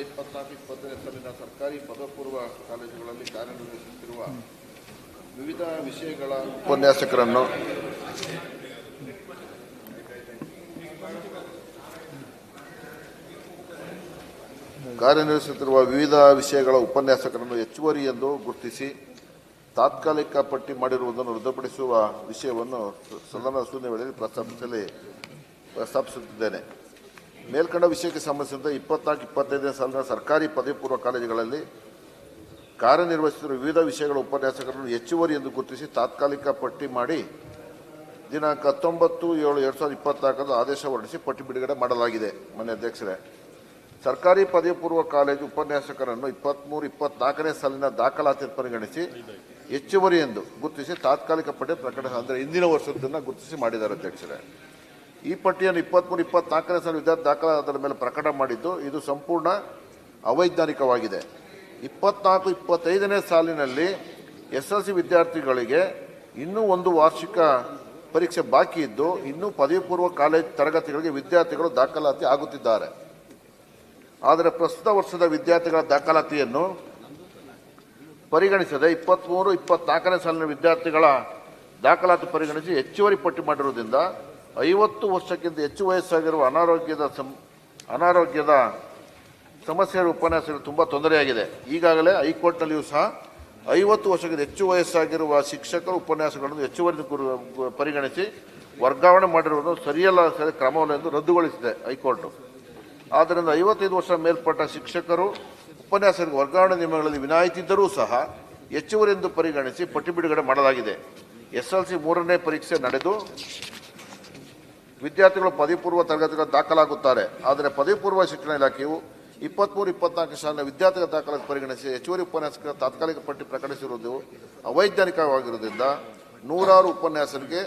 ಇಪ್ಪತ್ನಾಲ್ಕು ಇಪ್ಪತ್ತನೇ ಸಾಲಿನ ಸರ್ಕಾರಿ ಪದಪೂರ್ವ ಕಾಲೇಜುಗಳಲ್ಲಿ ಕಾರ್ಯನಿರ್ವಹಿಸುತ್ತಿರುವ ವಿವಿಧ ವಿಷಯಗಳ ಉಪನ್ಯಾಸಕರನ್ನು ಕಾರ್ಯನಿರ್ವಹಿಸುತ್ತಿರುವ ವಿವಿಧ ವಿಷಯಗಳ ಉಪನ್ಯಾಸಕರನ್ನು ಹೆಚ್ಚುವರಿ ಎಂದು ಗುರುತಿಸಿ ತಾತ್ಕಾಲಿಕ ಪಟ್ಟಿ ಮಾಡಿರುವುದನ್ನು ರದ್ದುಪಡಿಸುವ ವಿಷಯವನ್ನು ಸದನ ಶೂನ್ಯ ವೇಳೆಯಲ್ಲಿ ಪ್ರಸ್ತಾಪಿಸಲಿ ಪ್ರಸ್ತಾಪಿಸುತ್ತಿದ್ದೇನೆ. ಮೇಲ್ಕಂಡ ವಿಷಯಕ್ಕೆ ಸಂಬಂಧಿಸಿದಂತೆ ಇಪ್ಪತ್ನಾಲ್ಕು, ಇಪ್ಪತ್ತೈದನೇ ಸಾಲಿನ ಸರ್ಕಾರಿ ಪದವಿ ಪೂರ್ವ ಕಾಲೇಜುಗಳಲ್ಲಿ ಕಾರ್ಯನಿರ್ವಹಿಸುತ್ತಿರುವ ವಿವಿಧ ವಿಷಯಗಳ ಉಪನ್ಯಾಸಕರನ್ನು ಹೆಚ್ಚುವರಿ ಎಂದು ಗುರುತಿಸಿ ತಾತ್ಕಾಲಿಕ ಪಟ್ಟಿ ಮಾಡಿ ದಿನಾಂಕ ಹತ್ತೊಂಬತ್ತು ಏಳು ಎರಡು ಸಾವಿರದ ಇಪ್ಪತ್ನಾಲ್ಕರಂದು ಆದೇಶ ಹೊರಡಿಸಿ ಪಟ್ಟಿ ಬಿಡುಗಡೆ ಮಾಡಲಾಗಿದೆ. ಮನೆ ಅಧ್ಯಕ್ಷರೇ, ಸರ್ಕಾರಿ ಪದವಿ ಪೂರ್ವ ಕಾಲೇಜು ಉಪನ್ಯಾಸಕರನ್ನು ಇಪ್ಪತ್ತ್ಮೂರು ಇಪ್ಪತ್ನಾಲ್ಕನೇ ಸಾಲಿನ ದಾಖಲಾತಿ ಪರಿಗಣಿಸಿ ಹೆಚ್ಚುವರಿ ಎಂದು ಗುರುತಿಸಿ ತಾತ್ಕಾಲಿಕ ಪಟ್ಟಿ ಪ್ರಕಟ ಅಂದರೆ ಇಂದಿನ ವರ್ಷದನ್ನು ಗುರುತಿಸಿ ಮಾಡಿದ್ದಾರೆ ಅಧ್ಯಕ್ಷರೇ. ಈ ಪಟ್ಟಿಯನ್ನು ಇಪ್ಪತ್ತ್ಮೂರು ಇಪ್ಪತ್ನಾಲ್ಕನೇ ಸಾಲ ವಿದ್ಯಾರ್ಥಿ ದಾಖಲಾತಿಯ ಮೇಲೆ ಪ್ರಕಟ ಮಾಡಿದ್ದು, ಇದು ಸಂಪೂರ್ಣ ಅವೈಜ್ಞಾನಿಕವಾಗಿದೆ. ಇಪ್ಪತ್ನಾಲ್ಕು, ಇಪ್ಪತ್ತೈದನೇ ಸಾಲಿನಲ್ಲಿ ಎಸ್ ಎಲ್ ಸಿ ವಿದ್ಯಾರ್ಥಿಗಳಿಗೆ ಇನ್ನೂ ಒಂದು ವಾರ್ಷಿಕ ಪರೀಕ್ಷೆ ಬಾಕಿ ಇದ್ದು, ಇನ್ನೂ ಪದವಿ ಪೂರ್ವ ಕಾಲೇಜ್ ತರಗತಿಗಳಿಗೆ ವಿದ್ಯಾರ್ಥಿಗಳು ದಾಖಲಾತಿ ಆಗುತ್ತಿದ್ದಾರೆ. ಆದರೆ ಪ್ರಸ್ತುತ ವರ್ಷದ ವಿದ್ಯಾರ್ಥಿಗಳ ದಾಖಲಾತಿಯನ್ನು ಪರಿಗಣಿಸದೆ ಇಪ್ಪತ್ತ್ಮೂರು ಇಪ್ಪತ್ನಾಲ್ಕನೇ ಸಾಲಿನ ವಿದ್ಯಾರ್ಥಿಗಳ ದಾಖಲಾತಿ ಪರಿಗಣಿಸಿ ಹೆಚ್ಚುವರಿ ಪಟ್ಟಿ ಮಾಡಿರುವುದರಿಂದ ಐವತ್ತು ವರ್ಷಕ್ಕಿಂತ ಹೆಚ್ಚು ವಯಸ್ಸಾಗಿರುವ ಅನಾರೋಗ್ಯದ ಸಂ, ಅನಾರೋಗ್ಯದ ಸಮಸ್ಯೆಯ ಉಪನ್ಯಾಸಗಳು ತುಂಬ ತೊಂದರೆಯಾಗಿದೆ. ಈಗಾಗಲೇ ಹೈಕೋರ್ಟ್ನಲ್ಲಿಯೂ ಸಹ ಐವತ್ತು ವರ್ಷಕ್ಕಿಂತ ಹೆಚ್ಚು ವಯಸ್ಸಾಗಿರುವ ಶಿಕ್ಷಕರು ಉಪನ್ಯಾಸಗಳನ್ನು ಹೆಚ್ಚುವರಿ ಪರಿಗಣಿಸಿ ವರ್ಗಾವಣೆ ಮಾಡಿರುವುದು ಸರಿಯಲ್ಲ, ಸರಿ ಕ್ರಮವಲ್ಲ ಎಂದು ರದ್ದುಗೊಳಿಸಿದೆ ಹೈಕೋರ್ಟು. ಆದ್ದರಿಂದ ಐವತ್ತೈದು ವರ್ಷ ಮೇಲ್ಪಟ್ಟ ಶಿಕ್ಷಕರು ಉಪನ್ಯಾಸಕರಿಗೆ ವರ್ಗಾವಣೆ ನಿಯಮಗಳಲ್ಲಿ ವಿನಾಯಿತಿ ಇದ್ದರೂ ಸಹ ಹೆಚ್ಚುವರಿ ಎಂದು ಪರಿಗಣಿಸಿ ಪಟ್ಟಿ ಬಿಡುಗಡೆ ಮಾಡಲಾಗಿದೆ. ಎಸ್ ಎಲ್ ಸಿ ಮೂರನೇ ಪರೀಕ್ಷೆ ನಡೆದು ವಿದ್ಯಾರ್ಥಿಗಳು ಪದವಿ ಪೂರ್ವ ತರಗತಿಗಳ ದಾಖಲಾಗುತ್ತಾರೆ. ಆದರೆ ಪದವಿ ಪೂರ್ವ ಶಿಕ್ಷಣ ಇಲಾಖೆಯು ಇಪ್ಪತ್ಮೂರು, ಇಪ್ಪತ್ನಾಲ್ಕು ಸಾಲಿನ ವಿದ್ಯಾರ್ಥಿಗಳ ದಾಖಲಾತಿ ಪರಿಗಣಿಸಿ ಹೆಚ್ಚುವರಿ ಉಪನ್ಯಾಸಕರ ತಾತ್ಕಾಲಿಕ ಪಟ್ಟಿ ಪ್ರಕಟಿಸಿರುವುದು ಅವೈಜ್ಞಾನಿಕವಾಗಿರುವುದರಿಂದ ನೂರಾರು ಉಪನ್ಯಾಸರಿಗೆ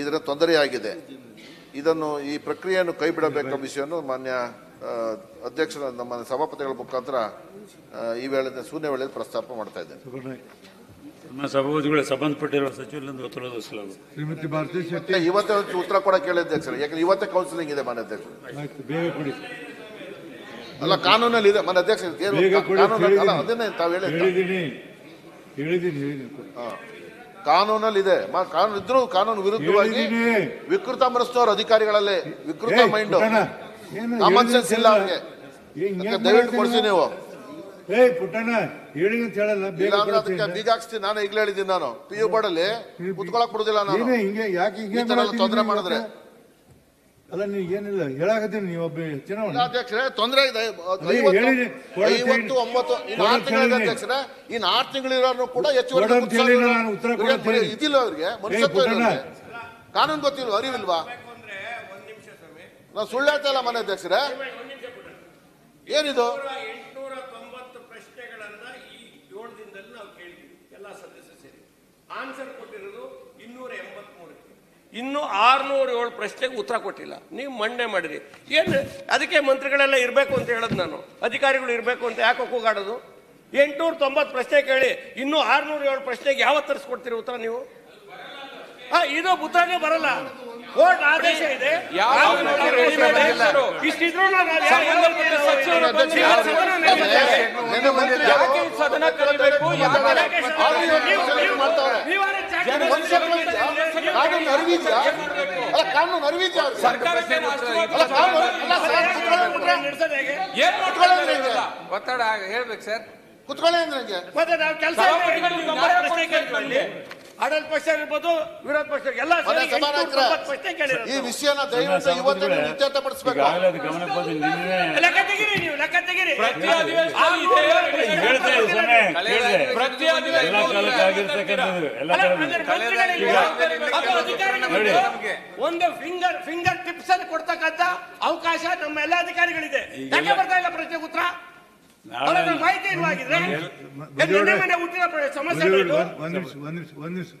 ಇದರ ತೊಂದರೆಯಾಗಿದೆ. ಇದನ್ನು ಈ ಪ್ರಕ್ರಿಯೆಯನ್ನು ಕೈಬಿಡಬೇಕೆಂಬ ವಿಷಯವನ್ನು ಮಾನ್ಯ ಅಧ್ಯಕ್ಷರ, ನಮ್ಮ ಸಭಾಪತಿಗಳ ಮುಖಾಂತರ ಈ ವೇಳೆ ಶೂನ್ಯ ವೇಳೆ ಪ್ರಸ್ತಾಪ ಮಾಡ್ತಾ ಇದ್ದೇನೆ. ನಮ್ಮ ಸಂಬಂಧಪಟ್ಟಿರುವ ಸಚಿವರಿಂದ ಶ್ರೀಮತಿ ಭಾರತಿ ಶೆಟ್ಟಿ. ಇಲ್ಲ, ಇವತ್ತೇ ಒಂದು ಉತ್ತರ ಕೊಡಕ್ಕೆ ಕೇಳಿದ್ದೆ ಅಧ್ಯಕ್ಷರು. ಯಾಕಂದ್ರೆ ಇವತ್ತೇ ಕೌನ್ಸಿಲಿಂಗ್ ಇದೆ ಮನೆ ಅಧ್ಯಕ್ಷರು. ಆಯ್ತು ಬೇಗ ಕೊಡಿ. ಅಲ್ಲ ಕಾನೂನಲ್ಲಿ ಇದೆ ಮನೆ ಅಧ್ಯಕ್ಷ ಏನು ಬೇಗ ಕೊಡಿ ಅಂತ ಕಾನೂನಲ್ಲಿ- ಅಲ್ಲ, ಹೇಳಿದ್ದೀನಿ. ಅದನ್ನೇ ತಾವು ಹೇಳಿ ಹೇಳಿದ್ದೀನಿ. ಹೇಳಿದ್ದೀನಿ ಹೇಳಿದ್ದೀನಿ ಕೊಡಿ. ಕಾನೂನಲ್ಲಿ ಇದೆ. ಮ- ಕಾನೂನು ಇದ್ರೂ ಕಾನೂನು ವಿರುದ್ಧವಾಗಿ ಹೇಳಿದ್ದೀನಿ. ವಿಕೃತ ಮನಸ್ಸವ್ರ ಅಧಿಕಾರಿಗಳಲ್ಲೇ ವಿಕೃತ ಏಯ್, ಮೈಂಡ್. ಪುಟ್ಟಣ್ಣ, ಏನು ಕಾಮನ್ ಸೆನ್ಸ್ ಇಲ್ಲ ಅವ್ರಿಗೆ. ದಯವಿಟ್ಟು ಕೊಡ್ಸಿ ನೀವು. ಏಯ್ ಪುಟ್ಟಣ್ಣ ಹೇಳಿ ಅಂತ ಹೇಳಲ್ಲ ಬೇಗ ಇಲ್ಲ ಅಂದ್ರೆ ಅದಕ್ಕೆ ಬೀಗ ಹಾಕ್ಸ್ತೀನಿ ನಾನು ಈಗಲೇ ಹೇಳಿದ್ದೀನಿ ನಾನು. ಪಿ ಯು ಬೋರ್ಡ್ ಅಲ್ಲಿ ಕುತ್ಕೊಳಕ್ ಬಿಡುದಿಲ್ಲ ನಾನು. ಏನೇ ಹಿಂಗೆ ಯಾಕೆ ಈ ಹಿಂಗೆ ಎಲ್ಲ ತೊಂದರೆ ಮಾಡಿದ್ರೆ. ಅಲ್ಲ ನೀವು ಏನಿಲ್ಲ ಹೇಳಾಕತ್ತೀನಿ ನೀವು ಒಬ್ಬ ಚುನಾವಣೆ. ಅಧ್ಯಕ್ಷರೇ ತೊಂದರೆ ಇದೆ. ಐವತ್ತು- ಹೇಳಿದೆ, ಕೊಡಂತ ಐವತ್ತು ಹೇಳಿ. ಒಂಬತ್ತು ಇನ್ನು ಆರು ಕೊಡಂತ ತಿಂಗಳಿದೆ. ಅಧ್ಯಕ್ಷರೇ. ಇನ್ನು ಆರು ತಿಂಗಳಿರೋನು ಕೂಡ ಹೆಚ್ಚುವರಿ ಕೊಡಂತ ನಾನು ಉತ್ತರ ಇವ್ರಿಗೆ ಕೊಡಂತ ಹೇಳಿ. ಇದಿಲ್ಲ ಅವ್ರಿಗೆ ಮನುಷ್ಯತ್ವ ಪುಟ್ಟಣ್ಣ. ಇಲ್ಲ ಅವ್ರಿಗೆ. ಕಾನೂನು ಗೊತ್ತಿಲ್ವಾ ಅರಿವಿಲ್ವಾ? ನಾನು ಸುಳ್ಳು ಹೇಳ್ತಾ ಇಲ್ಲ ಮನೆ ಅಧ್ಯಕ್ಷರೇ. ಏನಿದು ಎಂಟುನೂರ ತೊಂಬತ್ತು ಪ್ರಶ್ನೆಗಳನ್ನ ಈ ಏಳು ದಿನದಲ್ಲಿ ನಾವು ಕೇಳಿದ್ವಿ ಎಲ್ಲ ಸದಸ್ಯರು ಸೇರಿ ಆನ್ಸರ್ ಕೊಟ್ಟಿರೋದು ಇನ್ನೂರ ಎಂಬತ್ಮೂರಕ್ಕೆ ಇನ್ನು ಆರ್ನೂರ ಏಳು ಪ್ರಶ್ನೆಗೆ ಉತ್ತರ ಕೊಟ್ಟಿಲ್ಲ. ನೀವು ಮಂಡೆ ಮಾಡಿರಿ. ಏನು ಅದಕ್ಕೆ ಮಂತ್ರಿಗಳೆಲ್ಲ ಇರಬೇಕು ಅಂತ ಹೇಳೋದು ನಾನು. ಅಧಿಕಾರಿಗಳು ಇರಬೇಕು ಅಂತ ಯಾಕೆ ಕೂಗಾಡೋದು? ಎಂಟುನೂರ ತೊಂಬತ್ತು ಪ್ರಶ್ನೆ ಕೇಳಿ, ಇನ್ನೂ ಆರ್ನೂರ ಏಳು ಪ್ರಶ್ನೆಗೆ ಯಾವತ್ತು ತರಿಸ್ಕೊಡ್ತೀರಿ ಉತ್ತರ ನೀವು? ಹಾಂ, ಇದು ಉತ್ತರನೇ ಬರಲ್ಲ. ಕೋರ್ಟ್ ಆದೇಶ ಇದೆ. ಕಾನೂನು ಆದೇಶ ಇದೆ. ಇಷ್ಟಿದ್ರು ನಾವು ಯಾವ- ಯಾವ ರೀತಿ ನಾವು- ಯಾಕೆ ಈ ಸದನ ಕಲಿಬೇಕು ಯಾಕೆ ಆದ್ರೆ ನೀವು ಮಾಡ್ತಾವ್ರೆ. ನೀವಾದ್ರೆ ಚಾಕ್ ಮನುಷ್ಯತ್ವ ಇದೆಯಾ? ಕಾನೂನು ಅರಿವಿದ್ಯಾ ಅಲ್ಲ ಕಾನೂನು ಅರಿವಿದ್ಯಾ ಅವ್ರಿಗೆ? ಸರ್ಕಾರಕ್ಕೆ ರಾಷ್ಟ್ರೀಯ ಅಲ್ಲ ಕಾನೂನು ಅಲ್ಲ ಸರ್ ಕುತ್ಕೊಳ್ಳಿ ಅಂದ್ರೆ ನಡೆಸೋದು ಹೇಗೆ? ಏನ್ ಕುತ್ಕೊಳ್ಳಿ ಮಾಡ್ತಾರೆ ಅಂದ್ರೆ ಇವಾಗ? ಹಿಂಗೆ. ಒತ್ತಡ ಹೇಳ್ಬೇಕು ಸರ್? ಕುತ್ಕೊಳ್ಳಿ ಅಂದ್ರೆ ಹೆಂಗೆ? ಮತ್ತೆ ನಾವು ಕೆಲಸ ಆಡಳಿತ ಪಕ್ಷ ಇರ್ಬೋದು ವಿರೋಧ ಪಕ್ಷ ಎಲ್ಲ ಸೇರಿ ಸಭಾನಾಯಕರೇ, 890 ಪ್ರಶ್ನೆ ಕೇಳಿರೋದು. ಈ ವಿಷಯನ ದಯವಿಟ್ಟು ಇವತ್ತೇ ನೀವು ಇತ್ಯರ್ಥಪಡಿಸ್ಬೇಕು ಈಗಾಗಲೇ ಅದು ಗಮನಕ್ಕೆ ಬಂದು ನಿನ್ನೆ ಲೆಕ್ಕ ತೆಗೀರಿ ನೀವು ಲೆಕ್ಕ ತೆಗೀರಿ. ಪ್ರತಿ ಅಧಿವೇಶನ ಇದೆ. ಹೇಳ್ತಾ ಇದ್ದೀನಿ ಸೊನ್ನೆ ಕೇಳಿದೆ. ಪ್ರತಿ ಎಲ್ಲ ಅಧಿವೇಶನ ಕಾಲಕ್ಕೆ ಆಗಿರ್ತಕ್ಕಂಥದ್ದು ಎಲ್ಲ ಅಲ್ಲ, ಕಾಲಕ್ಕೆ ಅಂದ್ರೆ ಮಂತ್ರಿಗಳಿಗೆ ಅದು ಅಧಿಕಾರಿಗಳಿಗೆ ನೋಡಿ. ಒಂದು ಫಿಂಗರ್ ಫಿಂಗರ್ ಟಿಪ್ಸ್ ಅಲ್ಲಿ ಕೊಡ್ತಕ್ಕಂತ ಅವಕಾಶ ನಮ್ಮ ಎಲ್ಲ ಅಧಿಕಾರಿಗಳಿದೆ. ಯಾಕೆ ಬರ್ತಾ ಇಲ್ಲ ಪ್ರಶ್ನೆ ಉತ್ತರ? ಮಾಹಿತಿ ಇಲ್ವಾಗಿದ್ರೆ ನಿನ್ನೆ ಮೊನ್ನೆ ಹುಟ್ಟಿದ ಪ್ರ- ಸಮಸ್ಯೆ ಮದುವೆ ಇದು. ಒಂದ್ ನಿಮಿಷ ಒಂದ್ ನಿಮಿಷ ಒಂದ್ ನಿಮಿಷ.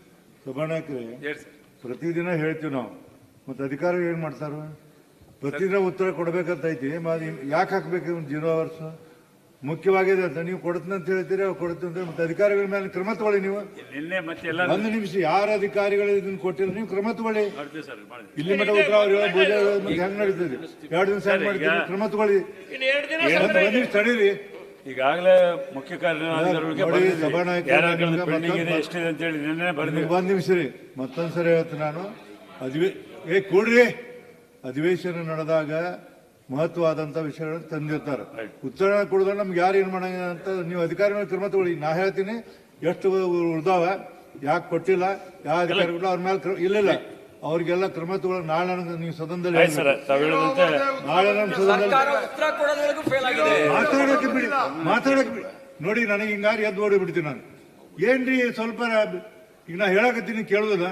ಸಭಾನಾಯಕರೇ ಪ್ರತಿದಿನ ಹೇಳ್ತೀವಿ ನಾವು. ಮತ್ತೆ ಅಧಿಕಾರಿ ಏನ್ ಮಾಡ್ತಾರ? ಪ್ರತಿದಿನ ಉತ್ತರ ಕೊಡ್ಬೇಕಂತ ಐತಿ. ಯಾಕೆ ಹಾಕ್ಬೇಕು ಜೀರೋ ಅವರ್ಸ್ ಮುಖ್ಯವಾಗಿದೆ ಅಂತ ನೀವು ಕೊಡ್ತೀನಿ ಅಂತ ಹೇಳ್ತೀರಿ ಅವ್ರು ಕೊಡ್ತೀನಿ ಮತ್ತೆ ಅಧಿಕಾರಿಗಳ ಮೇಲೆ ಕ್ರಮ ತಗೊಳ್ಳಿ ನೀವು. ನಿನ್ನೆ ಮತ್ತೆ ಎಲ್ಲ ಒಂದು ನಿಮಿಷ ಯಾರ ಅಧಿಕಾರಿಗಳು ಇದನ್ನ ಕೊಟ್ಟಿಲ್ಲ ನೀವು ಕ್ರಮ ತಗೊಳ್ಳಿ. ಮಾಡ್ತೀವಿ ಸರ್ ಮಾಡ್ತೀವಿ. ಇಲ್ಲಿ ಮಟ್ಟ ಉತ್ತರ ಅವ್ರು ಹೇಳೋ ಭುಜ ಹೇಳೋದು ಮತ್ತೆ ಹೆಂಗ್ ನಡೀತದೆ? ಎರಡು ದಿನ ಹೆಂಗ್ ಕ್ರಮ ತಗೊಳ್ಳಿ. ಒಂದ್ ನಿಮಿಷ ತಡೀರಿ. ಈಗಾಗಲೇ ಮುಖ್ಯ ಕಾರ್ಯನಿರ್ವಾಹಕರಿಗೆ ನೋಡಿ, ಬರ್ದಿದ್ವಿ. ಸಭಾನಾಯಕರು ಯಾರ್ಯಾರ ನಿಮ್ಗೆ ಪೆಂಡಿಂಗ್ ಇದೆ ಮತ್ತೊಂದು- ಎಷ್ಟಿದೆ ಅಂತೇಳಿ ನಿನ್ನೆ ಒಂದ್ ನಿಮಿಷ ರೀ ಮತ್ತೊಂದ್ಸರಿ ಹೇಳ್ತೀನಿ ನಾನು. ಅಧಿವೇ ಏ ಕೂಡ್ರಿ. ಅಧಿವೇಶನ ನಡೆದಾಗ ಮಹತ್ವವಾದಂತ ವಿಷಯಗಳನ್ನು ತಂದಿರ್ತಾರೆ. ಉತ್ತರ ಕೊಡೋದ್ರೆ ನಮ್ಗೆ ಯಾರು ಏನು ಮಾಡಂಗ ಅಂತ ನೀವು ಅಧಿಕಾರಿಗಳ ಕ್ರಮ ತಗೊಳ್ಳಿ ನಾ ಹೇಳ್ತೀನಿ ಎಷ್ಟು ಉಳ್ದಾವ ಯಾಕೆ ಕೊಟ್ಟಿಲ್ಲ ಯಾವ ಅಧಿಕಾರಿಗಳು ಅವ್ರ ಮೇಲೆ ಕ್ರಮ ಇಲ್ಲ ಅವ್ರಿಗೆಲ್ಲ ಕ್ರಮ ತಗೊಳ್ಳಿ ನಾಳೆ ನನಗೆ ನೀವು ಸದನದಲ್ಲಿ. ನಾಳೆ ನಮ್ಮ ಸದನದಲ್ಲಿ ಮಾತಾಡೋಕೆ ಉತ್ತರ ಕೊಡೋದ್ರೊಳಗೂ ಫೇಲ್ ಆಗಿದೆ. ಮಾತಾಡಕ್ಕೆ ಬಿಡಿ. ಮಾತಾಡೋಕೆ ಬಿಡಿ. ನೋಡಿ ನನಗೆ ಹಿಂಗಾರು ಎದ್ದು ಓಡಿ ಬಿಡ್ತೀನಿ ನಾನು. ಏನ್ರಿ ಸ್ವಲ್ಪ ಈಗ ನಾ ಹೇಳಕತ್ತೀನಿ ಕೇಳೋದಿಲ್ಲ